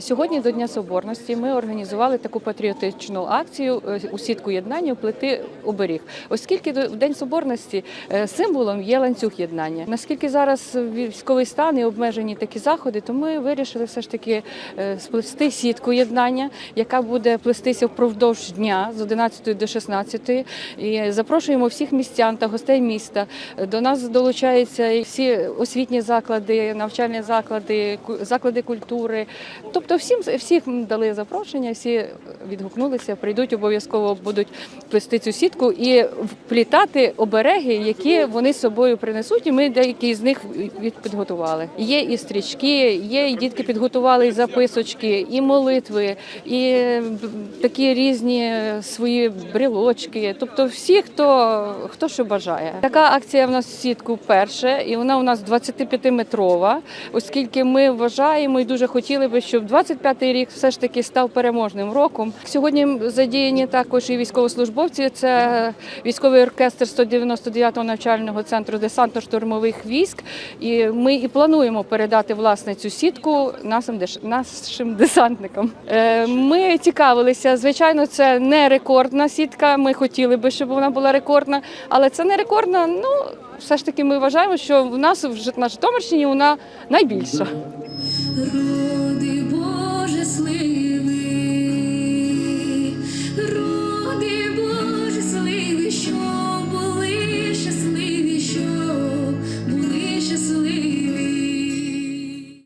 Сьогодні до Дня Соборності ми організували таку патріотичну акцію е, у сітку єднання плити оберіг. Оскільки в День Соборності е, символом є ланцюг єднання. Наскільки зараз військовий стан і обмежені такі заходи, то ми вирішили все ж таки е, сплести сітку єднання, яка буде плестися впродовж дня з 11 до 16. І запрошуємо всіх містян та гостей міста. До нас долучаються і всі освітні заклади, навчальні заклади, заклади культури. Тобто всім всіх дали запрошення, всі відгукнулися, прийдуть обов'язково будуть плести цю сітку і вплітати обереги, які вони з собою принесуть. І ми деякі з них підготували. Є і стрічки, є і дітки підготували і записочки, і молитви, і такі різні свої брелочки. Тобто, всі, хто хто що бажає. Така акція в нас сітку перше, і вона у нас 25-метрова, оскільки ми вважаємо і дуже хотіли би, щоб 25-й рік все ж таки став переможним роком. Сьогодні задіяні також і військовослужбовці. Це військовий оркестр 199-го навчального центру десантно-штурмових військ. І ми і плануємо передати власне цю сітку нашим десантникам. Е, Ми цікавилися. Звичайно, це не рекордна сітка. Ми хотіли би, щоб вона була рекордна, але це не рекордна. Ну все ж таки, ми вважаємо, що в нас на Житомирщині вона найбільша. принесли